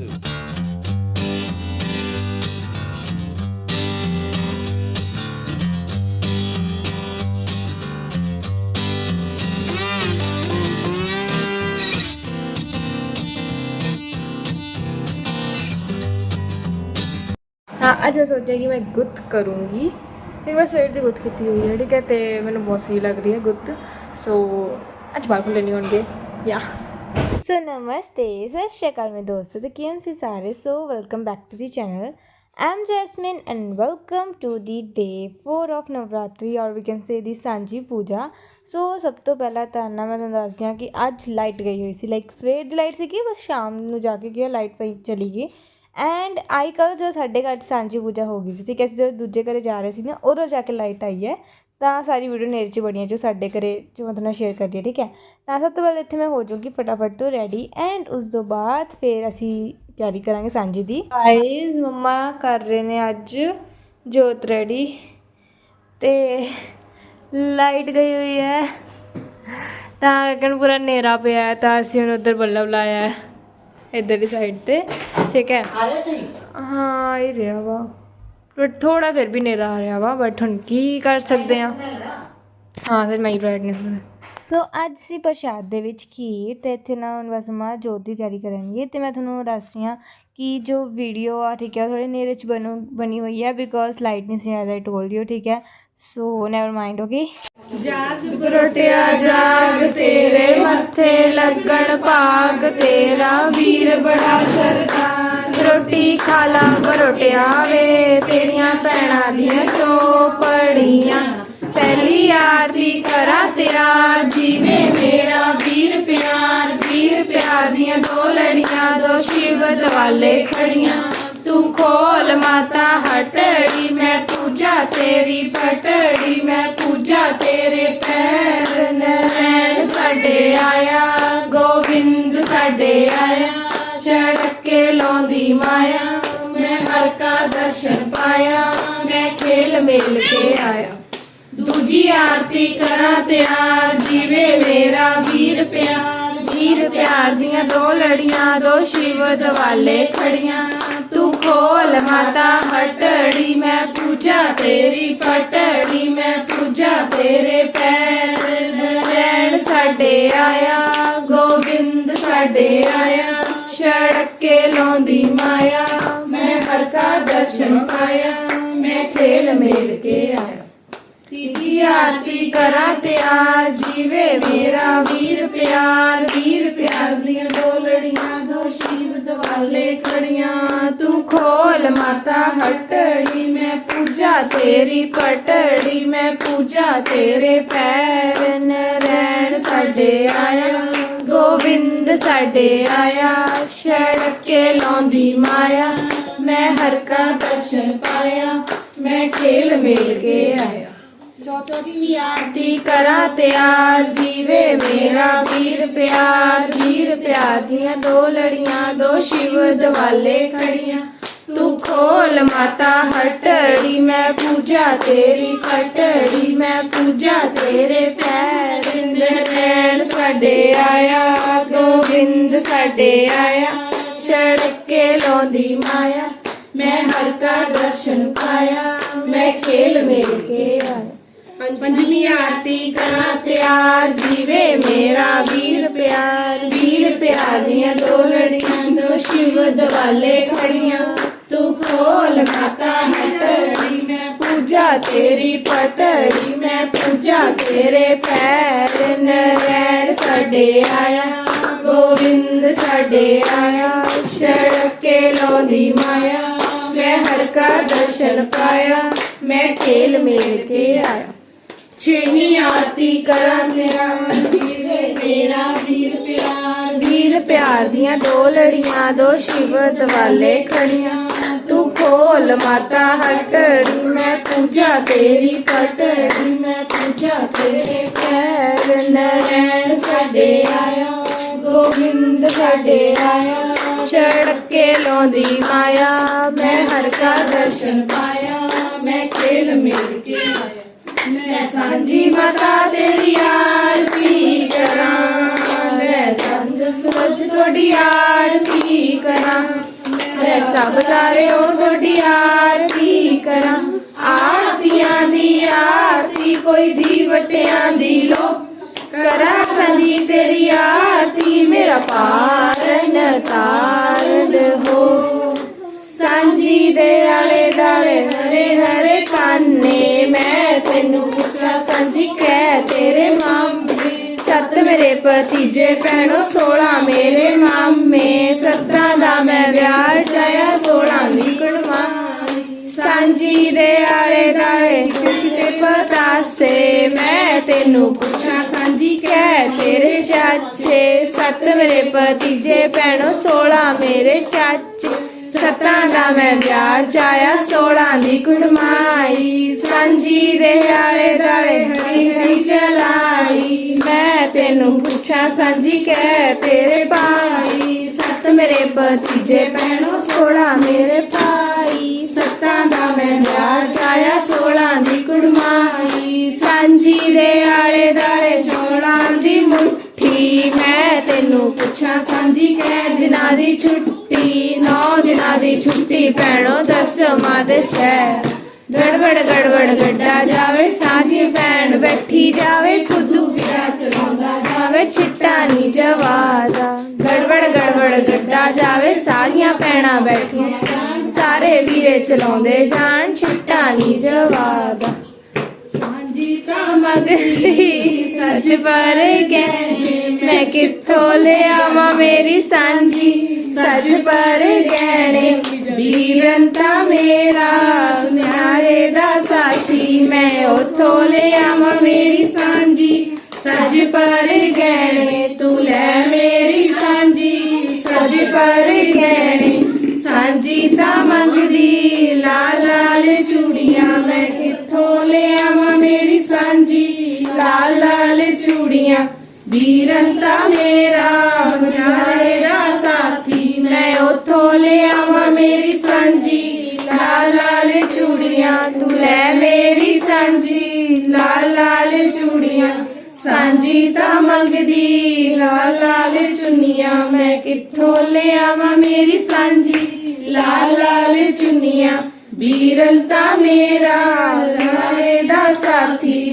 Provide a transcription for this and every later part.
two. ਹਾਂ, ਅੱਜ ਮੈਂ ਸੋਚਿਆ ਕਿ ਮੈਂ ਗੁੱਤ ਕਰੂੰਗੀ। ਇੱਕ ਮੈਂ ਸਵੇਰ ਦੀ ਗੁੱਤ ਕੀਤੀ ਹੋਈ ਹੈ, ਠੀਕ ਹੈ, ਤੇ ਮੈਨੂੰ ਬਹੁਤ ਸਹੀ ਲੱਗ ਰਹੀ ਹੈ ਗੁੱਤ। ਸੋ ਅੱਜ ਬਾਲ ਖੁੱਲੇ ਨਹੀਂ ਹੋਣਗੇ। ਯਾ ਸੋ ਨਮਸਤੇ ਸਤਿ ਸ਼੍ਰੀ ਅਕਾਲ ਮੇਰੇ ਦੋਸਤੋ ਤੇ ਕਿਵੇਂ ਸੀ ਸਾਰੇ so welcome back to the channel I'm Jasmine and welcome to the day 4 of Navratri ਔਰ we can say ਦੀ ਸਾਂਝੀ ਪੂਜਾ ਸੋ ਸਭ ਤੋਂ ਪਹਿਲਾਂ ਤਾਂ ਨਾ ਮੈਂ ਤੁਹਾਨੂੰ ਦੱਸਦੀ ਹਾਂ ਕਿ ਅੱਜ ਲਾਈਟ ਗਈ ਹੋਈ ਸੀ ਲਾਈਕ ਸਵੇਰ ਦੀ ਲਾਈਟ ਸੀਗੀ ਬਸ ਸ਼ਾਮ ਨੂੰ ਜਾ ਕੇ ਗਿਆ ਲਾਈਟ ਪਈ ਚਲੀ ਗਈ ਐਂਡ ਆਈ ਕੱਲ੍ਹ ਜਦੋਂ ਸਾਡੇ ਘਰ 'ਚ ਸਾਂਝੀ ਪੂਜਾ ਹੋ ਗਈ ਸੀ ਠੀਕ ਹੈ ਅਸੀਂ ਜਦੋਂ ਦੂਜੇ ਘਰੇ ਜਾ ਰਹੇ ਸੀ ਨਾ ਉਦੋਂ ਜਾ ਕੇ ਲਾਈਟ ਆਈ ਹੈ ਤਾਂ ਸਾਰੀ ਵੀਡੀਓ ਨੇਰੇ 'ਚ ਬੜੀਆਂ ਜੋ ਸਾਡੇ ਘਰੇ ਜੋ ਮੈਂ ਤੁਹਾਡੇ ਨਾਲ ਸ਼ੇਅਰ ਕਰਦੀ ਹਾਂ ਠੀਕ ਹੈ? ਤਾਂ ਸਭ ਤੋਂ ਪਹਿਲਾਂ ਇੱਥੇ ਮੈਂ ਹੋ ਜਾਊਂਗੀ ਫਟਾਫਟ ਤੋਂ ਰੈਡੀ ਐਂਡ ਉਸ ਤੋਂ ਬਾਅਦ ਫਿਰ ਅਸੀਂ ਤਿਆਰੀ ਕਰਾਂਗੇ ਸਾਂਝੀ ਦੀ। ਗਾਇਜ਼ ਮੰਮਾ ਕਰ ਰਹੇ ਨੇ ਅੱਜ ਜੋਤ ਰੈਡੀ ਤੇ ਲਾਈਟ ਗਈ ਹੋਈ ਹੈ। ਤਾਂ ਕਿ ਪੂਰਾ ਹਨੇਰਾ ਪਿਆ ਹੈ ਤਾਂ ਅਸੀਂ ਹੁਣ ਉੱਧਰ ਬੱਲਬ ਲਾਇਆ ਹੈ ਇੱਧਰ ਦੀ ਸਾਈਡ ਤੇ ਠੀਕ ਹੈ? ਹਾਂ ਇਹ ਰਿਹਾ ਵਾ। ਪਰ ਥੋੜਾ ਫਿਰ ਵੀ ਹਨੇਰਾ ਆ ਰਿਹਾ ਵਾ ਬਟ ਹੁਣ ਕੀ ਕਰ ਸਕਦੇ ਆ? ਹਾਂ ਫਿਰ ਮੈਂ ਹੀ ਬ੍ਰਾਈਟਨੈਸ ਸੋ ਅੱਜ ਸੀ ਪ੍ਰਸ਼ਾਦ ਦੇ ਵਿੱਚ ਖੀਰ ਤੇ ਇੱਥੇ ਨਾ ਹੁਣ ਬਸ ਮਾਂ ਜੋਤ ਦੀ ਤਿਆਰੀ ਕਰਨਗੇ ਤੇ ਮੈਂ ਤੁਹਾਨੂੰ ਦੱਸ ਰਹੀ ਹਾਂ ਕਿ ਜੋ ਵੀਡੀਓ ਆ ਠੀਕ ਹੈ ਥੋੜੀ ਨੇਰੇ ਚ ਬਣੂ ਬਣੀ ਹੋਈ ਹੈ ਬਿਕੋਜ਼ ਲਾਈਟ ਨਹੀਂ ਸੀ ਐਜ਼ ਆਈ ਟੋਲਡ ਯੂ ਠੀਕ ਹੈ। ਸੋ ਨੈਵਰ ਮਾਈਂਡ ਓਕੇ ਰੋਟਿਆ ਜਾਗ ਤੇਰੇ ਮੱਥੇ ਲੱਗਣ ਭਾਗ ਤੇਰਾ ਵੀਰ ਬੜਾ ਸਰਦਾਰ ਰੋਟੀ ਖਾ ਲਾ ਬਰੋਟਿਆ ਵੇ ਤੇਰੀਆਂ ਭੈਣਾਂ ਦੀਆਂ ਚੋਪੜੀਆਂ। ਪਹਿਲੀ ਆਰਤੀ ਕਰਾਂ ਤਿਆਰ। ਜੀਵੇ ਮੇਰਾ ਵੀਰ ਪਿਆਰ ਵੀਰ ਪਿਆਰ ਦੀਆਂ ਦੋ ਲੜੀਆਂ, ਦੋ ਸ਼ਿਵ ਦਵਾਲੇ ਖੜੀਆਂ। ਤੂੰ ਖੋਲ ਮਾਤਾ ਹਟੜੀ, ਮੈਂ ਪੂਜਾ ਤੇਰੀ ਪਟੜੀ, ਮੈਂ ਪੂਜਾ ਤੇਰੇ ਪੈਰ। ਨੈਣ ਸਾਡੇ ਆਇਆ, ਗੋਬਿੰਦ ਸਾਡੇ ਆਇਆ ਛੜਕੇ ਲਾਉਂਦੀ ਮਾਇਆ, ਮੈਂ ਹਰ ਕਾ ਦਰਸ਼ਨ ਪਾਇਆ, ਮੈਂ ਖੇਲ ਮੇਲ ਕੇ ਆਇਆ। ਦੂਜੀ ਆਰਤੀ ਕਰਾਂ ਤਿਆਰ, ਜੀਵੇ ਮੇਰਾ ਵੀਰ ਪਿਆਰ। ਵੀਰ ਪਿਆਰ ਦੀਆਂ ਦੋ ਲੜੀਆਂ, ਦੋ ਸ਼ਿਵ ਦਵਾਲੇ ਖੜੀਆਂ। ਤੂੰ ਖੋਲ ਮਾਤਾ ਹਟੜੀ ਮੈਂ ਪੂਜਾ ਤੇਰੀ ਪਟੜੀ, ਮੈਂ ਪੂਜਾ ਤੇਰੇ ਪੈਰ। ਨਰੈਣ ਸਾਡੇ ਆਇਆ, ਗੋਬਿੰਦ ਸਾਡੇ ਆਇਆ। ਛੜਕੇ ਲਾਉਂਦੀ ਮਾਇਆ ਮੈਂ ਹਰ ਕਾ ਦਰਸ਼ਨ ਪਾਇਆ ਮੈਂ ਖੇਲ ਮੇਲ ਕੇ ਆਇਆ ਤੀਜੀ ਆਰਤੀ ਕਰਾਂ ਤਿਆਰ ਜੀਵੇ ਮੇਰਾ ਵੀਰ ਪਿਆਰ ਵੀਰ ਪਿਆਰ ਦੀਆਂ ਦੋ ਲੜੀਆਂ ਦੋ ਸ਼ੀਵ ਦਵਾਲੇ ਖੜੀਆਂ ਤੂੰ ਖੋਲ ਮਾਤਾ ਹਟੜੀ ਮੈਂ ਪੂਜਾ ਤੇਰੀ ਪਟੜੀ ਮੈਂ ਪੂਜਾ ਤੇਰੇ ਪੈਰ ਨਰੈਣ ਸਾਡੇ ਆਇਆ ਗੋਬਿੰਦ ਸਾਡੇ ਆਇਆ, ਛੜਕੇ ਲਾਉਂਦੀ ਮਾਇਆ। ਮੈਂ ਹਰ ਕਾ ਦਰਸ਼ਨ ਪਾਇਆ, ਮੈਂ ਖੇਲ ਮੇਲ ਕੇ ਆਇਆ। ਦੀ ਆਰਤੀ ਕਰਾਂ ਤਿਆਰ, ਜੀਵੇ ਮੇਰਾ ਵੀਰ ਪਿਆਰ। ਵੀਰ ਪਿਆਰ ਦੀਆਂ ਦੋ ਲੜੀਆਂ, ਦੋ ਸ਼ਿਵ ਦਵਾਲੇ ਖੜੀਆਂ। ਤੂੰ ਖੋਲ ਮਾਤਾ, ਹਟੜੀ ਮੈਂ ਪੂਜਾ ਤੇਰੀ, ਪਟੜੀ ਮੈਂ ਪੂਜਾ ਤੇਰੇ ਪੈਰ। ਸਾਡੇ ਆਇਆ, ਗੋਬਿੰਦ ਸਾਡੇ ਆਇਆ ਛੜਕੇ ਲਾਉਂਦੀ ਮਾਇਆ, ਮੈਂ ਹਰ ਕਾ ਦਰਸ਼ਨ ਪਾਇਆ, ਮੈਂ ਖੇਲ ਮੇਲ ਕੇ ਆਇਆ। ਪੰਜਵੀਂ ਆਰਤੀ ਕਰਾਂ, ਤਿਆਰ ਜੀਵੇ ਮੇਰਾ ਵੀਰ ਪਿਆਰ ਵੀਰ ਪਿਆਰ ਦੀਆਂ ਦੋ ਲੜੀਆਂ ਦੋ ਸ਼ਿਵ ਦਵਾਲੇ ਖੜੀਆਂ, ਤੂੰ ਖੋਲ ਮਾਤਾ ਹਟੜੀ ਮੈਂ ਪੂਜਾ ਤੇਰੀ ਪਟੜੀ, ਮੈਂ ਪੂਜਾ ਤੇਰੇ ਪੈਰ ਨਰੈਣ ਸਾਡੇ ਆਇਆ, ਗੋਬਿੰਦ ਸਾਡੇ ਆਇਆ, ਛੜਕੇ ਲਾਉਂਦੀ ਮਾਇਆ, ਮੈਂ ਹਰ ਕਾ ਦਰਸ਼ਨ ਪਾਇਆ, ਮੈਂ ਖੇਲ ਮੇਲ ਕੇ ਆਇਆ। ਛੇਵੀਂ ਆਰਤੀ ਕਰਾਂ ਤੇਰਾ ਮੇਰਾ ਵੀਰ ਪਿਆਰ। ਵੀਰ ਪਿਆਰ ਦੀਆਂ ਦੋ ਲੜੀਆਂ, ਦੋ ਸ਼ਿਵ ਦਵਾਲੇ ਖੜੀਆਂ। ਤੂੰ ਖੋਲ ਮਾਤਾ ਹਟੜੀ ਮੈਂ ਪੂਜਾ ਤੇਰੀ ਪਟੜੀ ਮੈਂ ਪੂਜਾ ਤੇਰੇ ਪੈਰ ਨਰੈਣ ਸਾਡੇ ਆਇਆ ਗੋਬਿੰਦ ਸਾਡੇ ਆਇਆ ਛੜਕੇ ਲਾਉਂਦੀ ਮਾਇਆ ਮੈਂ ਹਰ ਕਾ ਦਰਸ਼ਨ ਪਾਇਆ ਮੈਂ ਖੇਲ ਮੇਲ ਕੇ ਆਇਆ ਲੈ ਸਾਂਝੀ ਮਾਤਾ ਤੇਰੀ ਆਰਤੀ ਕਰਾਂ ਲੈ ਸੰਗ ਸੂਰਜ ਤੁਹਾਡੀ ਆਰਤੀ ਕਰਾਂ ਮੈਂ ਸਭ ਤਾਰਿਓ ਤੁਹਾਡੀ ਆਰਤੀ ਕਰਾਂ। ਆਰਤੀਆਂ ਦੀ ਆਰਤੀ, ਕੋਈ ਦੀ ਦੀ ਲੋ। ਕਰਾਂ ਸੰਜੀ ਤੇਰੀ ਆਰਤੀ, ਮੇਰਾ ਪਾਰਨ ਤਾਰਨ ਹੋ। ਸਾਂਝੀ ਦੇ ਆਲੇ ਦਾਲੇ ਹਰੇ ਹਰੇ ਕਾਨੇ ਮੈਂ ਤੈਨੂੰ ਪੁੱਛਾਂ, ਸਾਂਝੀ ਕਹਿ ਤੇਰੇ ਮਾਂ ਸੱਤ ਮੇਰੇ ਭਤੀਜੇ ਭੈਣੋ 16 ਮੇਰੇ ਮਾਮੇ, ਸੱਤਾਂ ਦਾ ਮੈਂ ਵਿਆਹ ਚਾਇਆ 16 ਦੀ ਕੁੜਮਾ ਸਾਂਝੀ ਦੇ ਆਲੇ ਦਾਲੇ ਚਿੱਟੇ ਚਿੱਟੇ ਪਤਾਸੇ, ਮੈਂ ਤੈਨੂੰ ਪੁੱਛਾਂ, ਸਾਂਝੀ ਕਹਿ ਤੇਰੇ ਚਾਚੇ। ਸੱਤ ਮੇਰੇ ਭਤੀਜੇ ਭੈਣੋ 16 ਮੇਰੇ ਚਾਚੇ। ਸੱਤਾਂ ਦਾ ਮੈਂ ਪਿਆਰ ਚਾਇਆ 16 ਦੀ ਕੁੜਮਾਈ ਸਾਂਝੀ ਦੇ ਆਲੇ ਦਾਲੇ ਹਰੀ ਹਰੀ ਚਲਾਈ ਮੈਂ ਤੈਨੂੰ ਪੁੱਛਾਂ, ਸਾਂਝੀ ਕਹਿ ਤੇਰੇ ਭਾਈ। ਸੱਤ ਮੇਰੇ ਭਤੀਜੇ ਭੈਣੋ 16 ਮੇਰੇ ਭਾਈ। ਸੱਤਾਂ ਦਾ ਮੈਂ ਪਿਆਰ ਚਾਇਆ 16 ਦੀ ਕੁੜਮਾਈ ਸਾਂਝੀ ਦੇ ਆਲੇ ਦਾਲੇ ਚੋਲਾਂ ਦੀ ਮੁੱਠੀ। ਮੈਂ ਤੈਨੂੰ ਪੁੱਛਾਂ, ਸਾਂਝੀ ਕਹਿ ਦਿਨਾਂ ਦੀ ਛੁੱਟੀ। ਦੀ ਛੁੱਟੀ ਭੈਣੋ ਦਸਵਾਂ ਦੇ ਸ਼ਹਿਰ। ਗੜਬੜ ਗੜਬੜ ਗੱਡਾ ਜਾਵੇ, ਸਾਂਝੀ ਭੈਣ ਬੈਠੀ ਜਾਵੇ, ਖੁੱਦੂ ਵੀਰਾ ਚਲਾਉਂਦਾ ਜਾਵੇ, ਛਿੱਟਾ ਨੀ ਜਵਾਦਾ। ਗੜਬੜ ਗੜਬੜ ਗੱਡਾ ਜਾਵੇ, ਸਾਰੀਆਂ ਭੈਣਾਂ ਬੈਠੀਆਂ ਜਾਣ, ਸਾਰੇ ਵੀਰੇ ਚਲਾਉਂਦੇ ਜਾਣ, ਛਿੱਟਾ ਨੀ ਜਵਾਦਾ। ਸਾਂਝੀ ਤਾਂ ਮੰਗਦੀ ਸੱਜ ਪਰ ਗਹਿਣੇ, ਮੈਂ ਕਿੱਥੋਂ ਲਿਆਵਾਂ ਮੇਰੀ ਸਾਂਝੀ? ਸੱਚ ਪਰ ਗਹਿਣੇ, ਵੀਰਨ ਮੇਰਾ, ਸੁਨਿਆਰੇ ਦਾ ਸਾਥੀ, ਮੈਂ ਉਥੋਂ ਲਿਆਵਾਂ ਮੇਰੀ ਸਾਂਝੀ। ਸੱਜ ਪਰ ਗਹਿਣੇ, ਤੂੰ ਲੈ ਮੇਰੀ ਸਾਂਝੀ। ਸੱਜ ਪਰ ਵੀਰੰਤਾ ਮੇਰਾ ਬਚਾਏ ਦਾ ਸਾਥੀ, ਮੈਂ ਉਥੋਂ ਲਿਆਵਾਂ ਮੇਰੀ ਸਾਂਝੀ। ਲਾਲ ਲਾਲ ਚੂੜੀਆਂ, ਤੂੰ ਲੈ ਮੇਰੀ ਸਾਂਝੀ। ਲਾਲ ਲਾਲ ਚੂੜੀਆਂ, ਸਾਂਝੀ ਤਾਂ ਮੰਗਦੀ। ਲਾਲ ਲਾਲ ਚੁੰਨੀਆਂ, ਮੈਂ ਕਿੱਥੋਂ ਲਿਆਵਾਂ ਮੇਰੀ ਸਾਂਝੀ। ਲਾਲ ਲਾਲ ਚੁੰਨੀਆਂ ਵੀਰਨ ਤਾਂ ਮੇਰਾ ਲਾਲੇ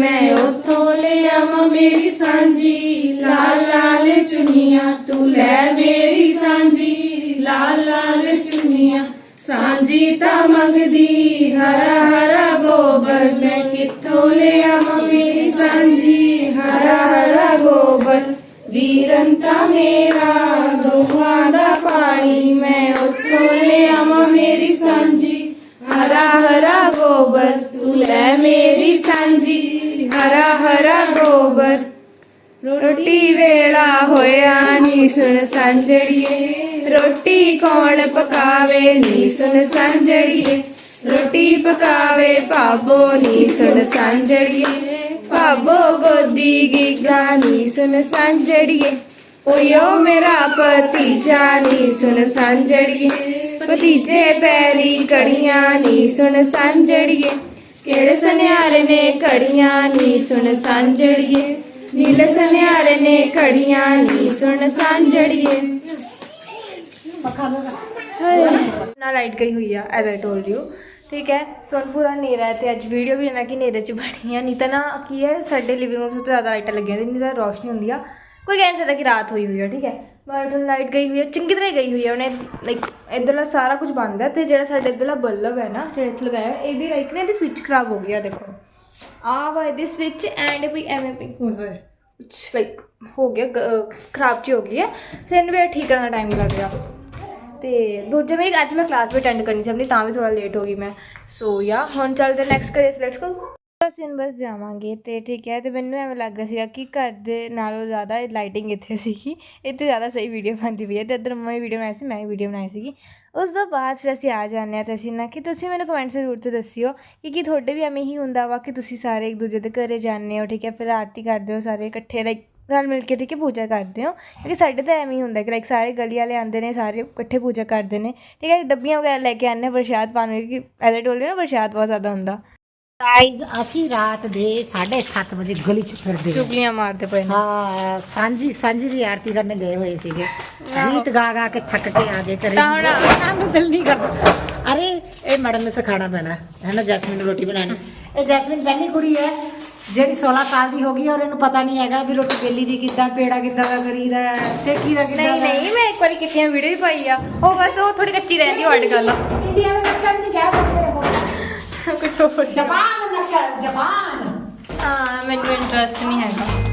ਮੈਂ ਉਥੋਂ ਲਿਆਵਾਂ ਮੇਰੀ ਸਾਂਝੀ, ਲਾਲ ਲਾਲ ਚੁੰਨੀਆਂ ਤੂੰ ਲੈ ਮੇਰੀ ਸਾਂਝੀ, ਲਾਲ ਲਾਲ ਚੁੰਨੀਆਂ ਸਾਂਝੀ ਤਾਂ ਮੰਗਦੀ, ਹਰਾ ਹਰਾ ਗੋਬਰ ਮੈਂ ਕਿੱਥੋਂ ਲਿਆਵਾਂ ਮੇਰੀ ਸਾਂਝੀ, ਹਰਾ ਹਰਾ ਗੋਬਰ, ਵੀਰਨ ਤਾਂ ਮੇਰਾ ਰੋਟੀ ਕੌਣ ਪਕਾਵੇ? ਨੀ ਸੁਣ ਸੰਜੜੀਏ ਰੋਟੀ ਪਕਾਵੇ ਭਾਬੋ, ਨੀ ਸੁਣ ਸਾਂਝੜੀਏ। ਭਾਬੋ ਗੋਦੀ ਗਿੱਗਾ, ਨੀ ਸੁਣ ਸਾਂਝੜੀਏ। ਓਯੋ ਮੇਰਾ ਭਤੀਜਾ, ਨੀ ਸੁਣ ਸਾਂਝੜੀਏ। ਭਤੀਜੇ ਪੈਰੀ ਕੜੀਆਂ, ਨੀ ਸੁਣ ਸੰਜੜੀਏ ਕਿਹੜੇ ਸੁਨਿਆਰੇ ਨੇ ਕੜੀਆਂ ਨੀ ਸੁਣ ਸਾਂਝੜੀਏ। ਨੀਲੇ ਸੁਨਿਆਰੇ ਨੇ ਕੜੀਆਂ ਨੀ ਸੁਣ ਸਾਂਝੜੀਏ। ਸੰਜੜੀਏ ਨਾ ਲਾਈਟ ਗਈ ਹੋਈ ਆ ਐਜ਼ ਆਈ ਟੋਲਡ ਯੂ ਠੀਕ ਹੈ ਸੋਨ ਪੂਰਾ ਹਨੇਰਾ ਹੈ ਤੇ ਅੱਜ ਵੀਡੀਓ ਵੀ ਨਾ ਕਿ ਹਨੇਰੇ ਚ ਬਣੀ ਆ ਨਹੀਂ ਤਾਂ ਨਾ ਕੀ ਹੈ ਸਾਡੇ ਲਿਵਿੰਗ ਰੂਮ ਤੋਂ ਜ਼ਿਆਦਾ ਲਾਈਟਾਂ ਲੱਗੀਆਂ ਹੁੰਦੀਆਂ ਨਹੀਂ ਤਾਂ ਰੋਸ਼ਨੀ ਹੁੰਦੀ ਆ। ਕੋਈ ਕਹਿ ਨਹੀਂ ਸਕਦਾ ਕਿ ਰਾਤ ਹੋਈ ਹੋਈ ਆ ਠੀਕ ਹੈ। ਬਟ ਲਾਈਟ ਗਈ ਹੋਈ ਆ ਚੰਗੀ ਤਰ੍ਹਾਂ ਗਈ ਹੋਈ ਆ। ਉਹਨੇ ਲਾਈਕ ਇੱਧਰਲਾ ਸਾਰਾ ਕੁਝ ਬੰਦ ਹੈ ਤੇ ਜਿਹੜਾ ਸਾਡੇ ਇੱਧਰਲਾ ਬੱਲਬ ਹੈ ਨਾ ਜਿਹੜਾ ਇੱਥੇ ਲਗਾਇਆ ਇਹ ਵੀ ਲਾਈਕ ਨਾ ਇਹਦੀ ਸਵਿਚ ਖਰਾਬ ਹੋ ਗਈ ਆ ਦੇਖੋ। ਆ ਵਾ ਇਹਦੀ ਸਵਿਚ ਐਂਡ ਵੀ ਐਵੇਂ ਪਈ ਹੋਏ। ਹੋਏ ਲਾਈਕ ਹੋ ਗਿਆ ਖਰਾਬ ਚ ਹੋ ਗਈ ਹੈ ਤੇ ਇਹਨੂੰ ਵੀ ਠੀਕ ਕਰਨ ਦਾ ਟਾਈਮ ਲੱਗ ਗਿਆ। ਤੇ ਦੂਜੇ ਮੇਰੀ ਅੱਜ ਮੈਂ ਕਲਾਸ ਵੀ ਅਟੈਂਡ ਕਰਨੀ ਸੀ, ਆਪਣੀ, ਤਾਂ ਵੀ ਥੋੜਾ ਲੇਟ ਹੋ ਗਈ ਮੈਂ। ਸੋ ਯਾ ਹੁਣ ਚੱਲਦੇ ਨੈਕਸਟ ਕਰੇ ਲੈਟਸ ਗੋ ਅਸੀਂ ਬਸ ਜਾਵਾਂਗੇ ਤੇ ਠੀਕ ਹੈ, ਤੇ ਮੈਨੂੰ ਐਵੇਂ ਲੱਗ ਰਿਹਾ ਸੀਗਾ ਕਿ ਘਰ ਦੇ ਨਾਲੋਂ ਜ਼ਿਆਦਾ ਲਾਈਟਿੰਗ ਇੱਥੇ ਸੀਗੀ, ਇੱਥੇ ਜ਼ਿਆਦਾ ਸਹੀ ਵੀਡੀਓ ਬਣਦੀ ਪਈ ਹੈ ਤੇ ਇੱਧਰ ਮੰਮਾ ਵੀਡੀਓ ਬਣਾਈ ਸੀ, ਮੈਂ ਵੀ ਵੀਡੀਓ ਬਣਾਈ ਸੀਗੀ। ਉਸ ਤੋਂ ਬਾਅਦ ਫਿਰ ਅਸੀਂ ਆ ਜਾਂਦੇ ਹਾਂ ਤੇ ਅਸੀਂ ਨਾ ਕਿ ਤੁਸੀਂ ਮੈਨੂੰ ਕਮੈਂਟ ਜ਼ਰੂਰ ਤੇ ਦੱਸਿਓ ਕਿ ਕੀ ਤੁਹਾਡੇ ਵੀ ਐਵੇਂ ਹੀ ਹੁੰਦਾ ਵਾ ਕਿ ਤੁਸੀਂ ਸਾਰੇ ਇੱਕ ਦੂਜੇ ਦੇ ਘਰੇ ਜਾਂਦੇ ਹੋ, ਠੀਕ ਹੈ, ਫਿਰ ਆਰਤੀ ਕਰਦੇ ਹੋ ਸਾਰੇ ਇਕੱਠੇ ਲਾਈਕ ਰਲ ਮਿਲ ਕੇ ਠੀਕ ਹੈ ਪੂਜਾ ਕਰਦੇ ਹੋ। ਕਿਉਂਕਿ ਸਾਡੇ ਤਾਂ ਐਵੇਂ ਹੀ ਹੁੰਦਾ ਕਿ ਲਾਈਕ ਸਾਰੇ ਗਲੀ ਵਾਲੇ ਆਉਂਦੇ ਨੇ ਸਾਰੇ ਇਕੱਠੇ ਪੂਜਾ ਕਰਦੇ ਨੇ। ਠੀਕ ਹੈ ਡੱਬੀਆਂ ਵਗੈਰਾ ਲੈ ਕੇ ਆਉਂਦੇ ਪ੍ਰਸ਼ਾਦ ਪਾਉਣ ਨੂੰ, ਕਿਉਂਕਿ ਐਜ਼ ਟੋਲਡ ਨਾ ਪ੍ਰਸ਼ਾਦ ਬਹੁਤ ਜ਼ਿਆਦਾ ਹੁੰਦਾ। ਗਾਇਜ਼ ਅਸੀਂ ਰਾਤ ਦੇ 7:30 ਵਜੇ ਗਲੀ ਚ ਫਿਰਦੇ ਹਾਂ। ਚੁਗਲੀਆਂ ਮਾਰਦੇ ਪਏ ਨੇ। ਹਾਂ ਸਾਂਝੀ ਸਾਂਝੀ ਦੀ ਆਰਤੀ ਕਰਨ ਗਏ ਹੋਏ ਸੀਗੇ। ਗੀਤ ਗਾ ਗਾ ਕੇ ਥੱਕ ਕੇ ਆ ਗਏ ਘਰੇ। ਤਾਂ ਹੁਣ- ਸਾਨੂੰ ਦਿਲ ਨਹੀਂ ਕਰਦਾ। ਅਰੇ ਇਹ ਮੈਡਮ ਨੇ ਸਿਖਾਣਾ ਪੈਣਾ। ਹੈ ਨਾ ਜੈਸਮੀਨ ਨੂੰ ਰੋਟੀ ਬਣਾਉਣੀ। ਇਹ ਜੈਸਮੀਨ ਪਹਿਲੀ ਕੁੜੀ ਹੈ। ਜਿਹੜੀ 16 ਸਾਲ ਦੀ ਹੋ ਗਈ ਔਰ ਇਹਨੂੰ ਪਤਾ ਨਹੀਂ ਹੈਗਾ ਵੀ ਰੋਟੀ ਬੇਲੀ ਦੀ ਕਿੱਦਾਂ ਪੇੜਾ ਕਿੱਦਾਂ ਦਾ ਕਰੀਦਾ ਸੇਕੀ ਦਾ ਕਿੱਦਾਂ ਨਹੀਂ ਨਹੀਂ ਮੈਂ ਇੱਕ ਵਾਰੀ ਕੀਤੀਆਂ ਵੀਡੀਓ ਹੀ ਪਾਈ ਆ। ਉਹ ਬਸ ਉਹ ਥੋੜੀ ਕੱਚੀ ਰਹਿੰਦੀ ਅੱਡ ਗੱਲ ਇੰਡੀਆ ਦਾ ਨਕਸ਼ਾ ਨਹੀਂ ਕਹਿ ਸਕਦੇ ਹੋ ਕੁਝ ਹੋਰ। ਜਾਪਾਨ ਦਾ ਨਕਸ਼ਾ ਜਾਪਾਨ। ਹਾਂ ਮੈਨੂੰ ਇੰਟਰਸਟ ਨਹੀਂ ਹੈਗਾ।